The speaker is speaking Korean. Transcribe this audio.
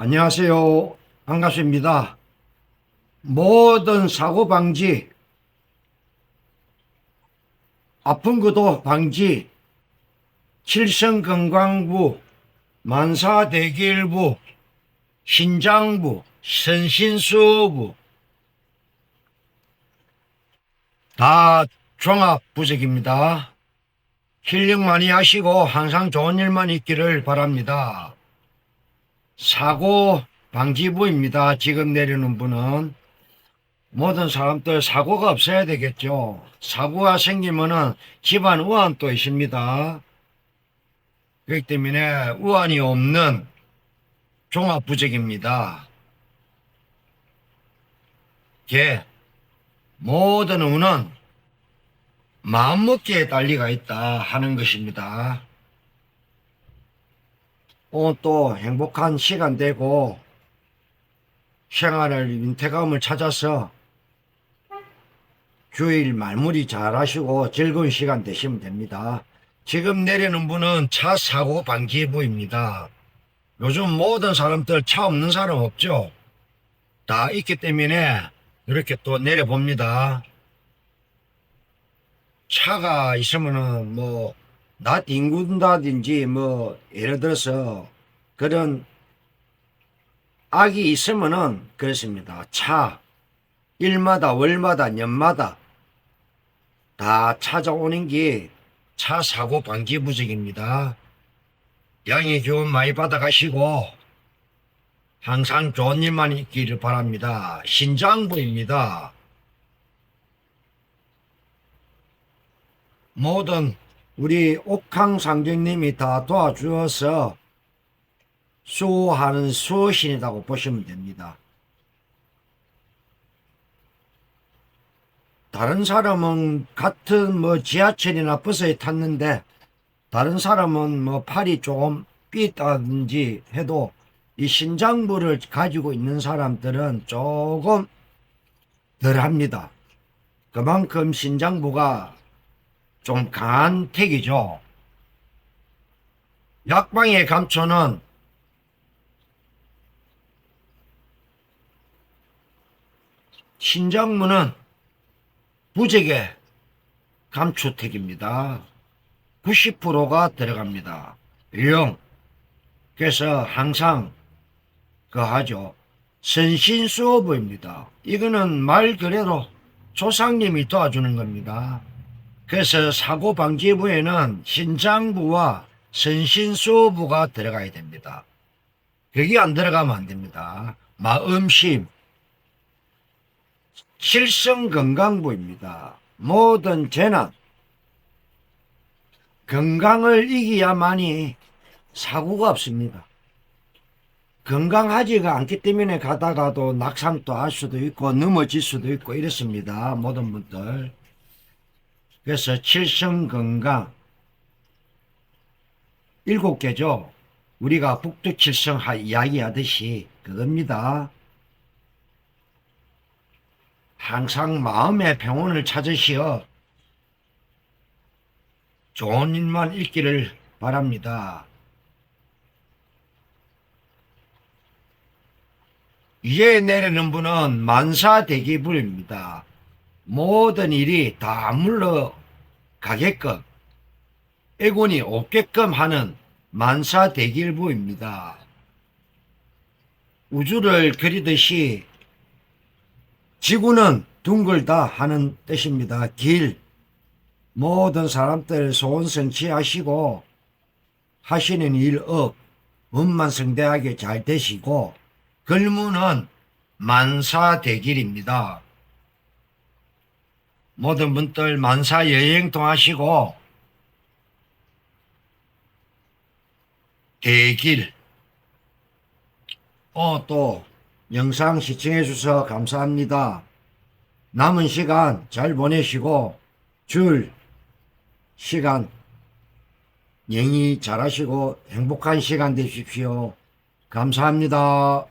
안녕하세요. 반갑습니다. 모든 사고 방지, 아픈 것도 방지, 칠성건강부, 만사대길부, 신장부, 선신수부, 다 종합부적입니다. 힐링 많이 하시고 항상 좋은 일만 있기를 바랍니다. 사고 방지부입니다. 지금 내리는 분은 모든 사람들 사고가 없어야 되겠죠. 사고가 생기면은 집안 우환도 있습니다. 그렇기 때문에 우환이 없는 종합부적입니다. 예, 모든 운은 마음먹기에 달리가 있다 하는 것입니다. 오늘 또 행복한 시간 되고 생활을 윤택감을 찾아서 주일 말무리 잘 하시고 즐거운 시간 되시면 됩니다. 지금 내리는 분은 차 사고 방지부입니다. 요즘 모든 사람들 차 없는 사람 없죠? 다 있기 때문에 이렇게 또 내려봅니다. 차가 있으면은 뭐, 나 뒹군다든지 뭐, 예를 들어서 그런 악이 있으면은 그렇습니다. 차, 일마다, 월마다, 년마다 다 찾아오는 게 차 사고 방지 부적입니다. 양의 교훈 많이 받아가시고 항상 좋은 일만 있기를 바랍니다. 신장부입니다. 모든 우리 옥항 상정님이 다 도와주어서 수호하는 수호신이라고 보시면 됩니다. 다른 사람은 같은 뭐 지하철이나 버스에 탔는데 다른 사람은 뭐 팔이 조금 삐다든지 해도 이 신장부를 가지고 있는 사람들은 조금 덜 합니다. 그만큼 신장부가 좀 강한 택이죠. 약방의 감초는 신장무는 부적의 감초택입니다. 90%가 들어갑니다. 영. 그래서 항상 그 하죠. 선신수호부입니다. 이거는 말 그대로 조상님이 도와주는 겁니다. 그래서 사고 방지부에는 신장부와 선신수호부가 들어가야 됩니다. 그게 안 들어가면 안 됩니다. 마음심, 칠성건강부입니다. 모든 재난, 건강을 이기야만이 사고가 없습니다. 건강하지가 않기 때문에 가다가도 낙상도 할 수도 있고 넘어질 수도 있고 이렇습니다. 모든 분들. 그래서 칠성건강 일곱 개죠. 우리가 북두칠성 이야기하듯이 그겁니다. 항상 마음의 평온을 찾으시어 좋은 일만 있기를 바랍니다. 이제 내리는 분은 만사대기불입니다. 모든 일이 다 물러 가게끔 애군이 없게끔 하는 만사 대길부입니다. 우주를 그리듯이 지구는 둥글다 하는 뜻입니다. 길. 모든 사람들 소원 성취하시고 하시는 일 업, 원만 성대하게 잘 되시고 글문은 만사 대길입니다. 모든 분들 만사 여행도 하시고 대길 어, 또 영상 시청해 주셔서 감사합니다. 남은 시간 잘 보내시고 줄 시간 영희 잘하시고 행복한 시간 되십시오. 감사합니다.